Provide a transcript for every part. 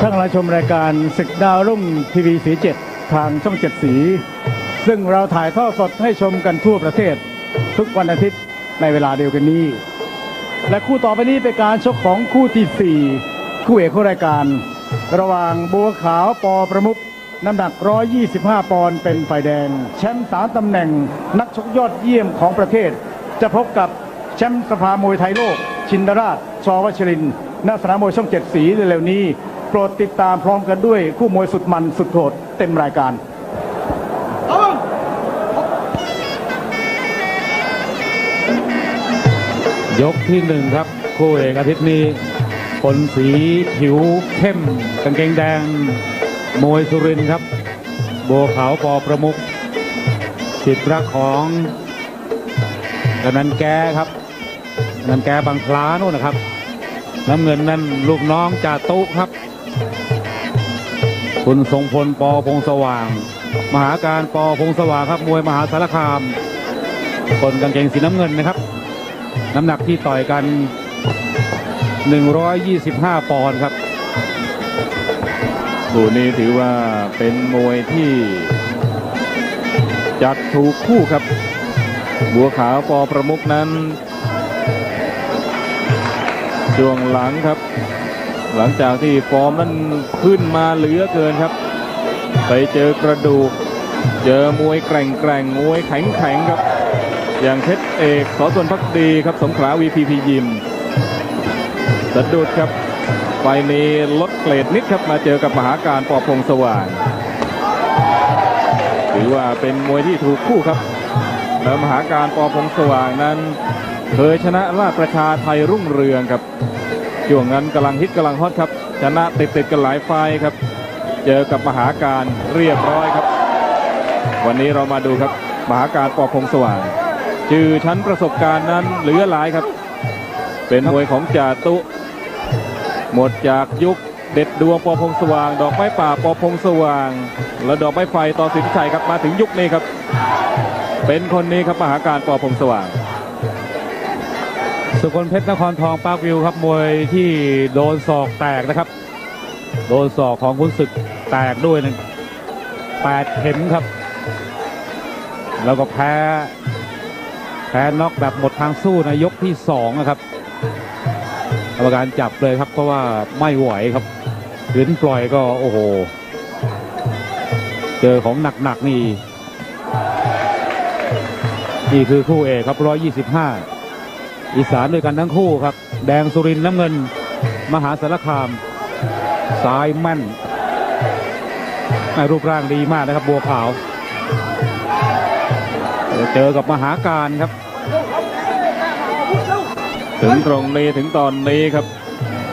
ท่านกำลังชมรายการศึกดาวรุ่งทีวีสีเจ็ดทางช่องเจ็ดสี ซึ่งเราถ่ายทอดสดให้ชมกันทั่วประเทศ ทุกวันอาทิตย์ในเวลาเดียวกันนี้ และคู่ต่อไปนี้เป็นการชกของคู่ที่4คู่เอกของรายการ ระหว่างบัวขาวปอประมุขน้ำหนัก 125 ปอนด์เป็นฝ่ายแดง แชมป์สามตำแหน่งนักชกยอดเยี่ยมของประเทศ จะพบกับแชมป์สภามวยไทยโลก ชินดราชชวชรินทร์ณสนามมวยช่องเจ็ดสีเร็วๆนี้ รดติดตามพร้อมกันด้วย คู่มวยสุดมันสุดโหดเต็มรายการยกที่หนึ่งครับคู่เอกอาทิตย์นี้คนสีผิวเข้มกางเกงแดง มวยสุรินทร์ครับ โบวขาวปอประมุขสิทธิ์รักของกนันแกครับกนันแกบางพลาโน่นนะครับ น้ำเงินนั่นลูกน้องจ่าตุครับ คุณทรงพลปอพงสว่าง มหาการปอพงสว่างครับมวยมหาสารคามคนกางเกงสีน้ำเงินนะครับ น้ำหนักที่ต่อยกัน 125 ปอนด์ครับคู่นี้ถือว่าเป็นมวยที่ จัดถูกคู่ครับ บัวขาวปอประมุกนั้นช่วงหลังครับ หลังจากที่ฟอร์มนั้นขึ้นมาเหลือเกินครับ ไปเจอกระดูก เจอมวยแกร่งแกร่งมวยแข็งแข็งครับ อย่างเพชรเอกสอส่วนพักดีครับสงขลาวีพีพียิมสะดุดครับไฟล์นี้ลดเกรดนิดครับมาเจอกับมหาการปอพงสว่างถือว่าเป็นมวยที่ถูกคู่ครับแล้วมหาการปอพงสว่างนั้นเคยชนะราชประชาไทยรุ่งเรืองครับ ช่วงนั้นกำลังฮิตกำลังฮอตครับ ชนะติดติดๆกันหลายไฟครับ เจอกับมหาการเรียบร้อยครับ วันนี้เรามาดูครับมหาการปอพงสว่างชื่อชั้นประสบการณ์นั้นเหลือหลายครับ เป็นมวยของจ่าตุ หมดจากยุคเด็ดดวงปอพงสว่าง ดอกไม้ป่าปอพงสว่าง และดอกไม้ไฟต่อสินชัยครับมาถึงยุคนี้ครับ เป็นคนนี้ครับมหาการปอพงสว่าง สุคนเพชรนครทองปากวิวครับมวยที่โดนศอกแตกนะครับ โดนศอกของคุณศึกแตกด้วยหนึ่งแปดเข็มครับ แล้วก็แพ้แพ้น็อกแบบหมดทางสู้ในยกที่สองนะครับกรรมการจับเลยครับเพราะว่าไม่ไหวครับขืนปล่อยก็โอ้โห เจอของหนักๆนี่ นี่คือคู่เอกครับ 125 อีสานด้วยกันทั้งคู่ครับ แดงสุรินทร์น้ำเงิน มหาสารคามซ้ายแม่นรูปร่างดีมากนะครับบัวขาว เจอกับมหาการครับ ถึงตรงนี้ถึงตอนนี้ครับ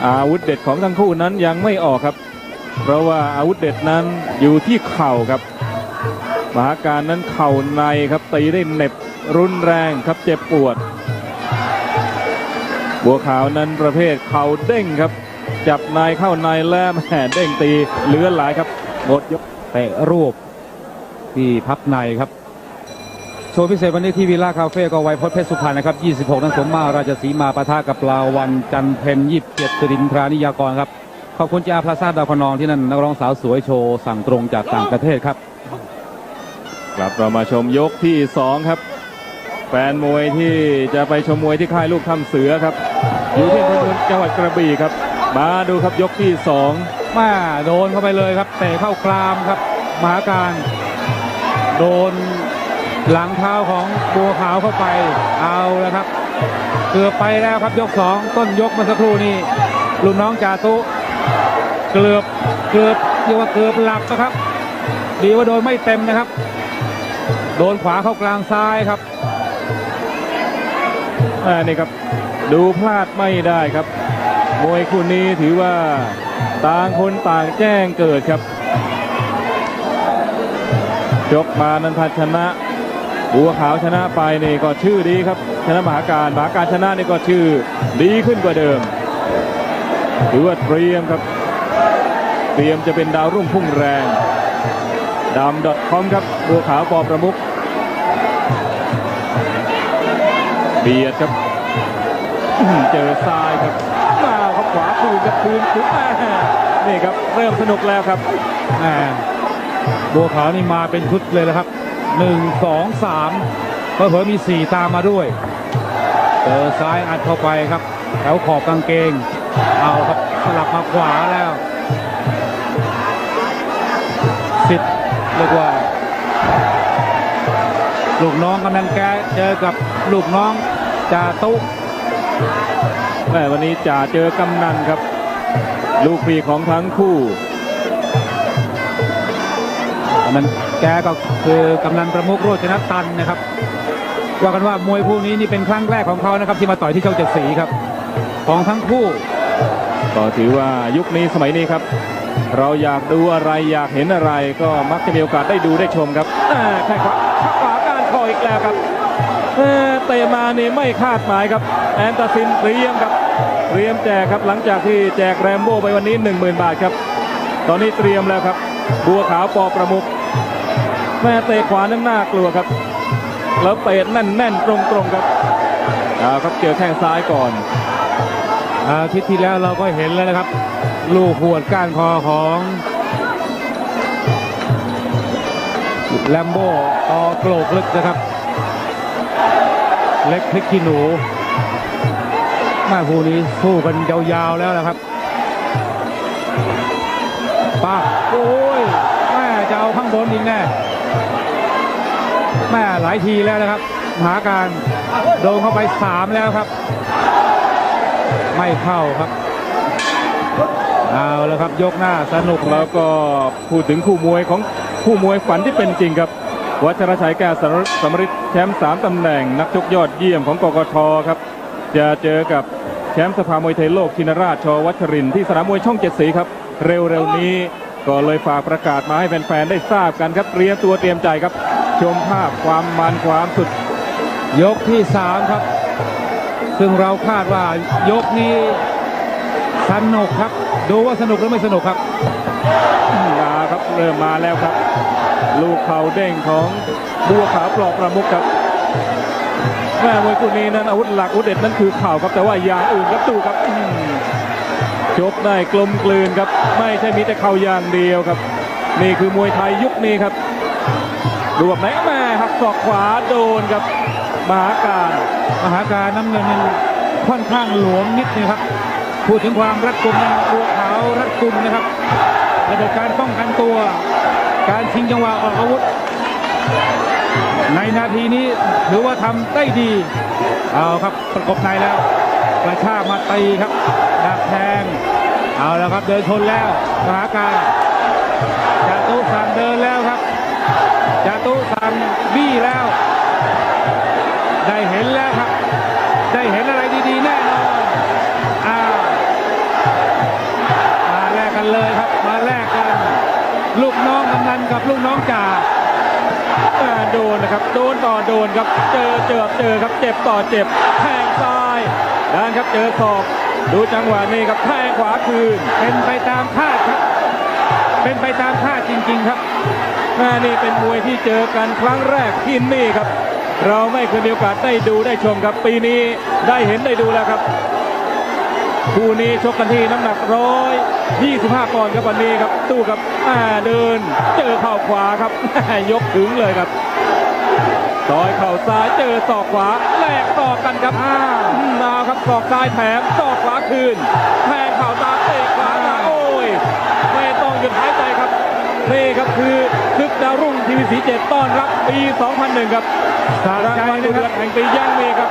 อาวุธเด็ดของทั้งคู่นั้นยังไม่ออกครับ เพราะว่าอาวุธเด็ดนั้นอยู่ที่เข่าครับ มหาการนั้นเข่าในครับตีได้เหน็บรุนแรงครับเจ็บปวด บัวขาวนั้นประเภทเข่าเด้งครับ จับในเข้าในแล้วแหมเด้งตีเหลือหลายครับหมดยกเตะรูปที่พับในครับ โชว์พิเศษวันนี้ที่วิลล่าคาเฟ่ก็ไวพจน์เพชรสุพรรณนะครับ 26 นันสมมาราชสีมาปะทะกับลาวันจันเพนยิบเจ็ดสิรินทรานิยากรครับ ขอบคุณจ้าพลาซาดาวคนองที่นั่นนักร้องสาวสวยโชว์สั่งตรงจากต่างประเทศครับ กลับเรามาชมยกที่สองครับ ฟนมวยที่จะไปชมมวยที่ค่ายลูกถ้ำเสือครับ อยู่ที่อำเภอเมืองจังหวัดกระบี่ครับ มาดูครับยกที่สองมาโดนเข้าไปเลยครับเตะเข้ากรามครับมหาการ โดนหลังเท้าของบัวขาวเข้าไปเอาแล้วครับ เกือบไปแล้วครับยกสองต้นยกเมื่อสักครู่นี้ลูกน้องจ่าตุเกือบเกือบเรียกว่าเกือบหลับนะครับ ดีว่าโดนไม่เต็มนะครับ โดนขวาเข้ากลางซ้ายครับ อ่านี่ครับดูพลาดไม่ได้ครับ มวยคู่นี้ถือว่าต่างคนต่างแจ้งเกิดครับยกมานันทัชนะบัวขาวชนะไปนี่ก็ชื่อดีครับ ชนะมหาการมหาการชนะนี่ก็ชื่อดีขึ้นกว่าเดิมถือว่าเตรียมครับ เตรียมจะเป็นดาวรุ่งพุ่งแรงดำ .com ครับบัวขาวปอประมุก เบียดครับเจอซ้ายครับมาครับขวาคืนครับคืนคืนแม่นี่ครับเริ่มสนุกแล้วครับแหมบัวขาวนี่มาเป็นชุดเลยนะครับหนึ่งสองสามเพิ่มมีสี่ตามมาด้วยเจอซ้ายอัดเข้าไปครับ แถวขอบกางเกง เอาครับสลับมาขวาแล้วสิทธิ์เรียกว่า ลูกน้องกำนันแกเจอกับลูกน้อง จ่าตุแม่วันนี้จ่าเจอกำนันครับ ลูกพี่ของทั้งคู่กำนันแกก็คือกำนันประมุขโรจนตันนะครับ ว่ากันว่ามวยคู่นี้นี่เป็นครั้งแรกของเขานะครับ ที่มาต่อยที่ช่องเจ็ดสีครับ ของทั้งคู่ก็ถือว่ายุคนี้สมัยนี้ครับ เราอยากดูอะไรอยากเห็นอะไรก็มักจะมีโอกาสได้ดูได้ชมครับอ่าแข้งขวาขวาการคออีกแล้วครับ เตะมานี่ไม่คาดหมายครับ แอนตาซินเตรียมครับเตรียมแจกครับหลังจากที่แจกแรมโบ้ไปวันนี้ 10,000 บาทครับ ตอนนี้เตรียมแล้วครับ บัวขาวปอประมุกแม่เตะขวานั้นน่ากลัวครับ แล้วเตะแน่นแน่นๆตรงตรงๆครับเอาครับเจอแข้งซ้ายก่อนอาทิตย์ที่แล้วเราก็เห็นแล้วนะครับ ลูกหวดก้านคอของแลมโบ้ต่อโกรกลึกนะครับ เล็กพริกขี้หนูมาคู่นี้สู้กันยาวๆแล้วนะครับป้าโอ้ยแม่จะเอาข้างบนอีกแน่แม่หลายทีแล้วนะครับ หาการโดนเข้าไปสามแล้วครับ ไม่เข้าครับเอาแล้วครับยกหน้าสนุกแล้วก็พูดถึงคู่มวยของคู่มวยฝันที่เป็นจริงครับ วัชรชัยแก้วสมฤทธิ์แชมป์สามตำแหน่ง นักชกยอดเยี่ยมของกกทครับ จะเจอกับแชมป์สภามวยไทยโลกชินราชชวัชรินที่สนามมวยช่องเจ็ดสีครับ เร็วๆนี้ก็เลยฝากประกาศมาให้แฟนๆได้ทราบกันครับเตรียมตัวเตรียมใจครับ ชมภาพความมันความสุด ยกที่สามครับ ซึ่งเราคาดว่ายกนี้สนุกครับ ดูว่าสนุกหรือไม่สนุกครับ เริ่มมาแล้วครับ ลูกเข่าเด้งของบัวขาวปลอกประมุกครับแม่มวยคู่นี้นั้นอาวุธหลักอาวุธเด็ดนั้นคือเข่าครับแต่ว่าอย่างอื่นครับดูครับชกได้กลมกลืนครับ ไม่ใช่มีแต่เข่าอย่างเดียวครับ นี่คือมวยไทยยุคนี้ครับดูแบบไหนแม่หักศอกขวาโดนครับมหาการมหาการน้ำเงินนั้นค่อนข้างหลวมนิดนึงครับ พูดถึงความรัดกุมนั้นบัวขาวรัดกุมนะครับ ระบบการป้องกันตัว การชิงจังหวะออกอาวุธ ในนาทีนี้ถือว่าทำได้ดี เอาครับประกบในแล้วกระชากมาตีครับดักแทง เอาแล้วครับเดินชนแล้วมหาการจาตุสังเดินแล้วครับจาตุสัง กำนับลูกน้องจ่าอ่าโดนนะครับ โดนต่อโดนครับ เจอเจอเจอครับ เจ็บต่อเจ็บ แทงซ้ายด้านครับเจอศอก ดูจังหวะนี้ครับแทงขวาคืน เป็นไปตามคาดครับ เป็นไปตามคาดจริง ๆ ครับแม่นี่เป็นมวยที่เจอกันครั้งแรกที่นี่ครับ เราไม่เคยมีโอกาสได้ดูได้ชมครับ ปีนี้ได้เห็นได้ดูแล้วครับ คู่นี้ชกกันที่น้ำหนักร้อย25ปอนด์ครับวันนี้ครับตู้ครับอ่าเดิน เจอเข่าขวาครับยกถึงเลยครับต่อยเข่าซ้ายเจอศอกขวาแลกต่อกันครับอ้าวมาครับศอกซ้ายแถมศอกขวาคืนแทงเข่าตามเตะขวามาโอ้ยไม่ต้องหยุดหายใจครับนี่ครับคือศึกดาวรุ่งทีวีสีเจ็ดต้อนรับปี 2001 ครับสะรางใจวัลไหมเดืคอรัดบแห่งปีย่างมีครับ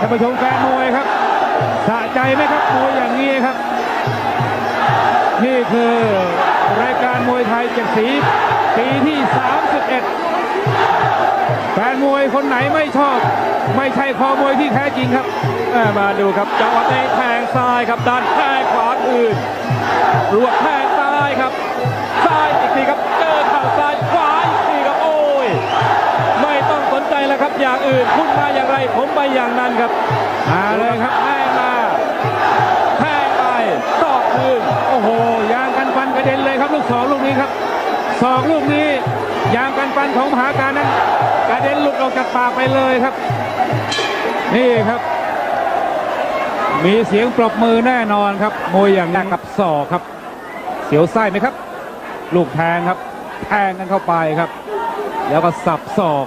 ท่านผู้ชมแฟนมวยครับสะใจ ไหมครับมวยอย่างนี้ครับ นี่คือรายการมวยไทยเจ็ดสีปีที่ 31 แฟนมวยคนไหนไม่ชอบ ไม่ใช่คอมวยที่แท้จริงครับอ่ามาดูครับจังหวะนี้แทงซ้ายครับดันแทงขวาคืนรวบแทงซ้ายครับซ้ายอีกทีครับเจอเข่าซ้ายขวาอีกทีครับโอ้ยไม่ต้องสนใจแล้วครับอย่างอื่นคุณมาอย่างไรผมไปอย่างนั้นครับมาเลยครับแทงมา ครับสองลูกนี้ยางกันฟันของมหาการนั้นกระเด็นหลุดออกจากปากไปเลยครับ นี่ครับ มีเสียงปรบมือแน่นอนครับมวยอย่างแรกกับศอกครับ เสียวไส้ไหมครับ ลูกแทงครับ แทงกันเข้าไปครับ แล้วก็สับศอก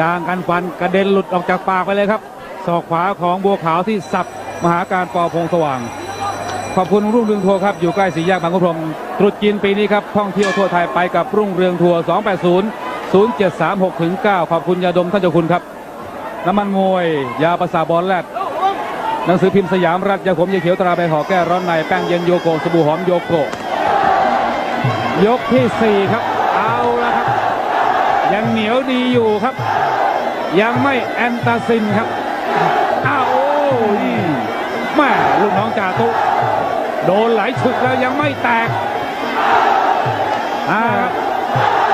ยางกันฟันกระเด็นหลุดออกจากปากไปเลยครับศอกขวาของบัวขาวที่สับมหาการปอพงสว่าง ขอบคุณรุ่งเรืองทัวร์ครับ อยู่ใกล้สี่แยกบางขุนพรหมตรุษจีนปีนี้ครับท่องเที่ยวทั่วไทยไปกับรุ่งเรืองทัวร์280 0736ถึง9ขอบคุณยาดมท่านเจ้าคุณครับ น้ำมันมวย ยาประสาบอลแลดหนังสือพิมพ์สยามรัฐยาขมยาเขียวตราใบห่อแก้ร้อนในแป้งเย็นโยโกะสบู่หอมโยโกะยกที่ 4 ครับ เอาละครับ ยังเหนียวดีอยู่ครับ ยังไม่แอนตาซินครับอ้าวโอ้ยแม่ลูกน้องจ่าตุ โดนหลายฉุกแล้วยังไม่แตกอ่า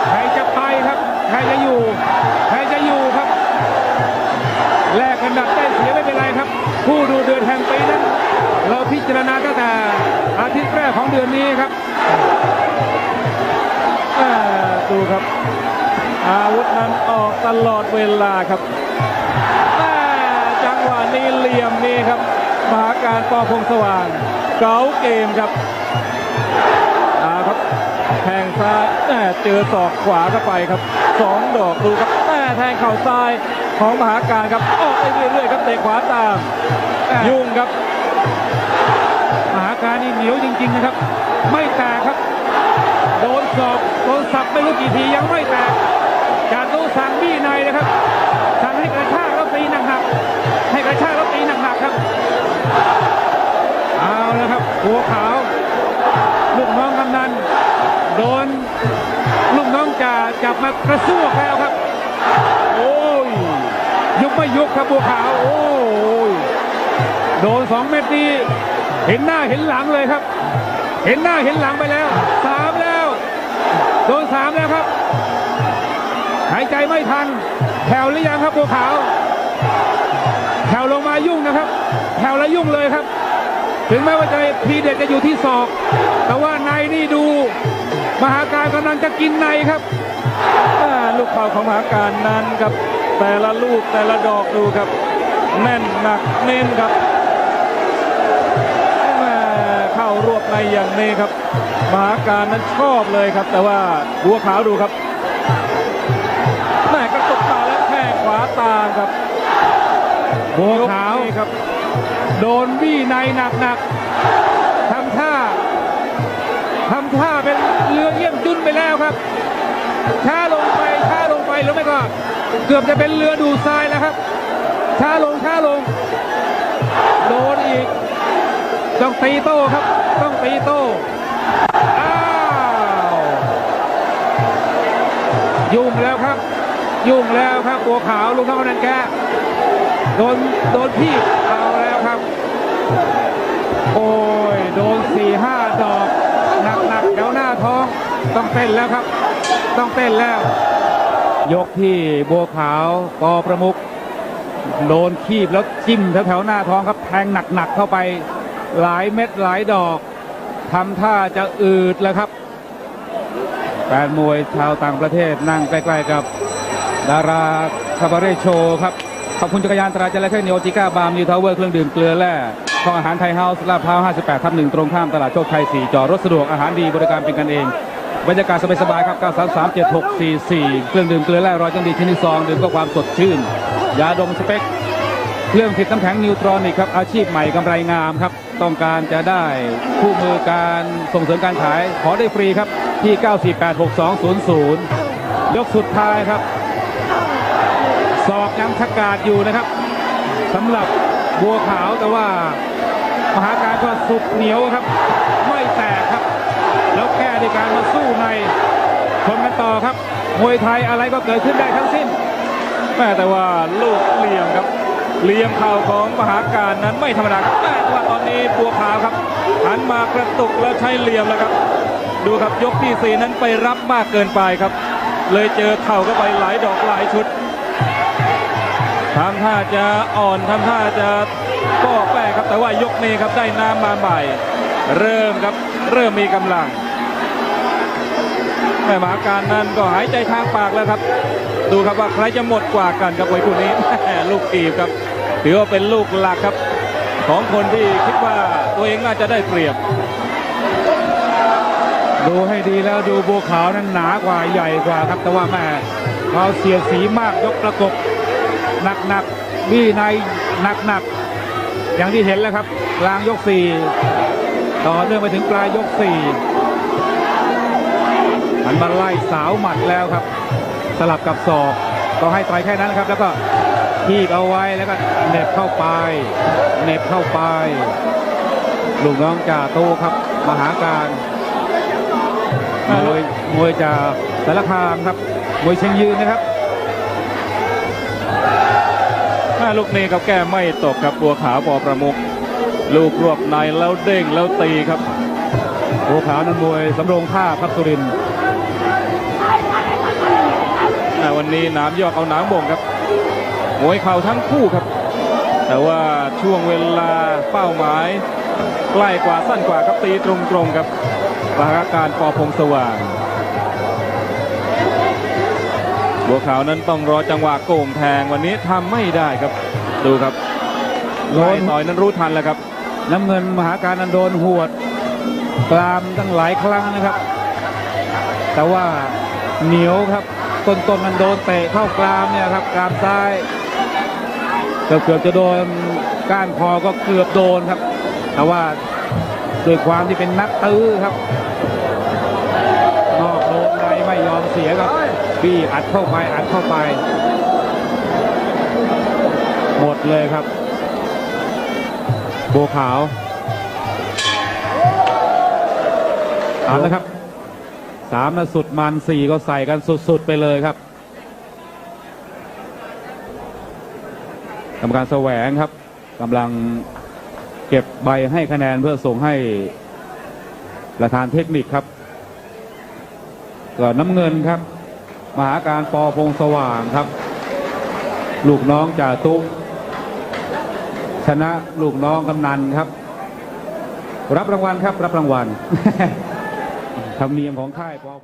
ใครจะไปครับ ใครจะอยู่ ใครจะอยู่ครับ แลกกันดับได้เสียไม่เป็นไรครับ ผู้ดูเดือนแห่งปีนั้น เราพิจารณาตั้งแต่อาทิตย์แรกของเดือนนี้ครับดูครับ อาวุธนั้นออกตลอดเวลาครับจังหวะนี้เหลี่ยมนี้ครับมหาการปอพงสว่าง เก๋าเกมครับอาครับแทงซ้ายแม่เจอศอกขวาเข้าไปครับสองดอกดูครับแม่แทงเข่าซ้ายของมหาการครับออกไปเรื่อยๆครับเตะขวาตามยุ่งครับ มหาการนี่เหนียวจริง ๆนะครับ ไม่แตกครับ โดนสอบโดนสับไม่รู้กี่ทียังไม่แตกจากตู้สั่งบี้ในนะครับสั่งให้กระชากแล้วตีหนักๆให้กระชากแล้วตีหนักๆครับ เอาแล้วครับหัวขาว ลูกน้องกำนัน โดน ลูกน้องจ่าจับมากระซวกแล้วครับ โอ้ยยุบไม่ยุบครับบัวขาว โอ้ยโดนสองเม็ดนี้เห็นหน้าเห็นหลังเลยครับ เห็นหน้าเห็นหลังไปแล้วสามแล้ว โดนสามแล้วครับ หายใจไม่ทันแผ่วหรือยังครับบัวขาวแผ่วลงมายุ่งนะครับแผ่วแล้วยุ่งเลยครับ ถึงแม้ว่าจะทีเด็ดจะอยู่ที่ศอก แต่ว่าในนี่ดู มหาการกำลังจะกินในครับอ่าลูกเข่าของมหาการนั้นครับ แต่ละลูกแต่ละดอกดูครับ แน่นหนักเน้นครับแม่เข้ารวบในอย่างนี้ครับ มหาการนั้นชอบเลยครับ แต่ว่าบัวขาวดูครับแม่กระตุกมาแล้วแข้งขวาตามครับบัวยกขาวนี้ครับ โดนวี่ในหนักๆทำท่าทำท่าเป็นเรือเยี่ยมจุนไปแล้วครับ ช้าลงไปช้าลงไปหรือไม่ก็ เกือบจะเป็นเรือดูทรายแล้วครับ ช้าลงช้าลง โดนอีก ต้องตีโต้ครับ ต้องตีโต้อ้าวยุ่งแล้วครับ ยุ่งแล้วครับบัวขาวลุงน้องนันแกโดนโดนพี่เอา โอ้ย โดนสี่ห้าดอก หนักหนักๆแถวหน้าท้อง ต้องเต้นแล้วครับ ต้องเต้นแล้ว ยกที่บัวขาวปอประมุกโดนคีบแล้วจิ้มแถวแถวๆหน้าท้องครับแทงหนักๆเข้าไปหลายเม็ดหลายดอกทำท่าจะอืดแล้วครับแฟนมวยชาวต่างประเทศนั่งใกล้ๆกับดาราคาบาเร่โชว์ครับ ขอบคุณจักรยานตราจระเข้เนโอจิก้าบาร์มยูทาวเวอร์เครื่องดื่มเกลือแร่ ของอาหารไทยเฮาส์ลาดพร้าว 58 ทับหนึ่งตรงข้ามตลาดโชคชัย 4 จอดรถสะดวกอาหารดีบริการเป็นกันเอง บรรยากาศสบายๆครับ 9337644 เครื่องดื่มเกลือแร่รอยจังดีชนิดซองดื่มก็ความสดชื่น ยาดมสเปคเครื่องผิดน้ำแข็งนิวตรอนิกครับอาชีพใหม่กำไรงามครับ ต้องการจะได้คู่มือการส่งเสริมการขายขอได้ฟรีครับที่ 9486200 ยกสุดท้ายครับศอกยังชะกาดอยู่นะครับสำหรับบัวขาวแต่ว่า มหาการก็สุดเหนียวครับ ไม่แตกครับ แล้วแก้ด้วยการมาสู้ในชมกันต่อครับมวยไทยอะไรก็เกิดขึ้นได้ทั้งสิ้นแม่แต่ว่าลูกเหลี่ยมครับเหลี่ยมเข่าของมหาการนั้นไม่ธรรมดาครับแม่แต่ว่าตอนนี้บัวขาวครับหันมากระตุกแล้วใช้เหลี่ยมแล้วครับ ดูครับยกที่สี่นั้นไปรับมากเกินไปครับ เลยเจอเข่าเข้าไปหลายดอกหลายชุด ทำท่าจะอ่อนทำท่าจะก็แปรครับแต่ว่ายกนี้ครับได้น้ำมาใหม่ เริ่มครับเริ่มมีกำลังแม่หมาการนั้นก็หายใจทางปากแล้วครับ ดูครับว่าใครจะหมดกว่ากันครับมวยคู่นี้แม่ลูกตีบครับถือว่าเป็นลูกหลักครับ ของคนที่คิดว่าตัวเองน่าจะได้เปรียบ ดูให้ดีแล้วดูบัวขาวนั้นหนากว่าใหญ่กว่าครับแต่ว่าแม่เราเสียสีมากยกประกบ หนักหนักๆบี้ในหนักหนักๆอย่างที่เห็นแล้วครับกลางยกสี่ต่อเนื่องไปถึงปลายยกสี่หันมาไล่สาวหมัดแล้วครับ สลับกับศอกก็ให้ต่อยแค่นั้นครับ แล้วก็ทีบเอาไว้แล้วก็เหน็บเข้าไปเหน็บเข้าไปลูกน้องจ่าโตครับ มหาการมวยมวยจากสารคามครับมวยเชียงยืนนะครับ ลูกนี้กับแก้ไม่ตกครับบัวขาวปอประมุกลูกรวบในแล้วเด้งแล้วตีครับบัวขาวนั้นมวยสำโรงท่าครับสุรินวันนี้น้ำยอกเอาน้ำบ่งครับมวยเข่าทั้งคู่ครับ แต่ว่าช่วงเวลาเป้าหมายใกล้กว่าสั้นกว่าครับตีตรงๆครับปราการปอพงสว่าง บัวขาวนั้นต้องรอจังหวะโก่งแทงวันนี้ทำไม่ได้ครับ ดูครับโดนต่อยนั้นรู้ทันแล้วครับ น้ำเงินมหาการนั้นโดนหวดกรามตั้งหลายครั้งนะครับ แต่ว่าเหนียวครับต้นๆมันโดนเตะเข้ากรามเนี่ยครับกรามซ้ายเกือบเกือบจะโดนก้านคอก็เกือบโดนครับ แต่ว่าด้วยความที่เป็นนักตื้อครับนอกโดนในไม่ยอมเสียครับ บี้อัดเข้าไปอัดเข้าไป หมดเลยครับ โบขาวเอาละครับสามนะสุดมันสี่ก็ใส่กันสุด ๆ ไปเลยครับ กรรมการแสวงครับกำลังเก็บใบให้คะแนนเพื่อส่งให้ประธานเทคนิคครับก็น้ำเงินครับ มหาการปอพงสว่างครับ ลูกน้องจ่าตุ๊กชนะลูกน้องกำนันครับ รับรางวัลครับรับรางวัลธรรมเนียมของค่ายปอ